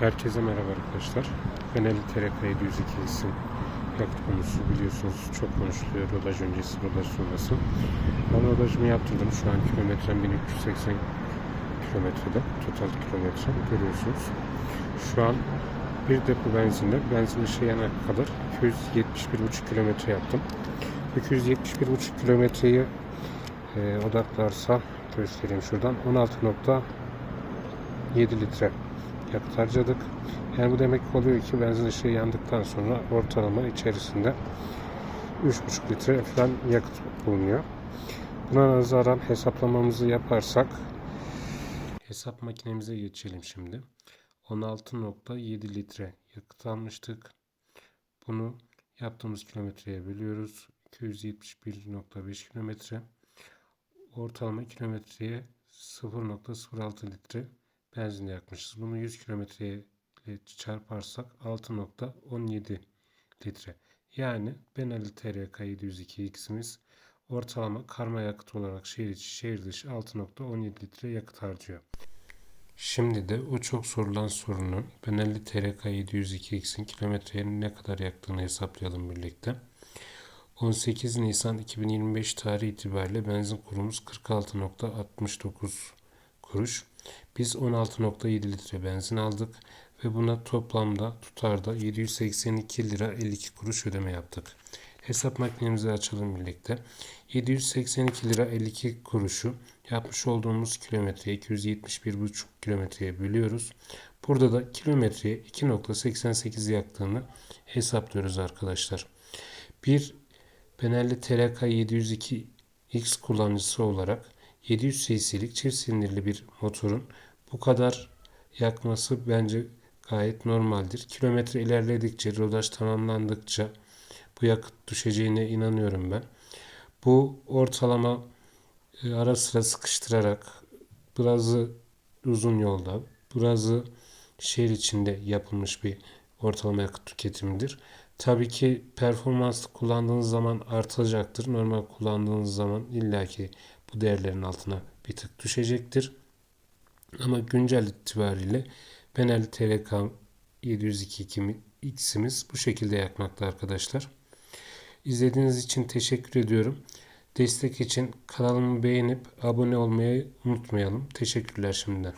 Herkese merhaba arkadaşlar. Ali TRK 702 isim yakıt konusu biliyorsunuz çok konuşuluyor. Rodaj öncesi, rodaj sonrası. Ben rodajımı yaptırdım. Şu an kilometrem 1380 kilometrede. Total kilometre görüyorsunuz. Şu an bir depo benzinde benzin yanana kadar 271,5 kilometre yaptım. 271,5 kilometreyi e, odaklarsa göstereyim şuradan 16.7 litre yakıt harcadık. Yani bu demek oluyor ki benzin ışığı yandıktan sonra ortalama içerisinde 3,5 litre falan yakıt bulunuyor. Buna nazaran hesaplamamızı yaparsak hesap makinemize geçelim şimdi. 16.7 litre yakıt almıştık. Bunu yaptığımız kilometreye bölüyoruz. 271.5 kilometre. Ortalama kilometreye 0.06 litre benzin yakmışız. Bunu 100 kilometreye çarparsak 6.17 litre. Yani Benali TRK 702X'imiz ortalama karma yakıt olarak şehir içi şehir dışı 6.17 litre yakıt harcıyor. Şimdi de o çok sorulan sorunun Benelli TRK 702X'in kilometreye ne kadar yaktığını hesaplayalım birlikte. 18 Nisan 2025 tarihi itibariyle benzin kurumuz 46.69 kuruş. Biz 16.7 litre benzin aldık ve buna toplamda tutarda 782 lira 52 kuruş ödeme yaptık. Hesap makinemizi açalım birlikte. 782 lira 52 kuruşu yapmış olduğumuz kilometreye 271,5 kilometreye bölüyoruz. Burada da kilometreye 2.88 yaktığını hesaplıyoruz arkadaşlar. Bir Benelli TRK 702X kullanıcısı olarak 700 cc'lik çift silindirli bir motorun bu kadar yakması bence gayet normaldir. Kilometre ilerledikçe, rodaj tamamlandıkça bu yakıt düşeceğine inanıyorum ben. Bu ortalama e, ara sıra sıkıştırarak birazı uzun yolda, birazı şehir içinde yapılmış bir ortalama yakıt tüketimidir. Tabii ki performanslı kullandığınız zaman artacaktır. Normal kullandığınız zaman illaki bu değerlerin altına bir tık düşecektir. Ama güncel itibariyle Benelli TRK 702 X'imiz bu şekilde yakmakta arkadaşlar. İzlediğiniz için teşekkür ediyorum. Destek için kanalımı beğenip abone olmayı unutmayalım. Teşekkürler şimdiden.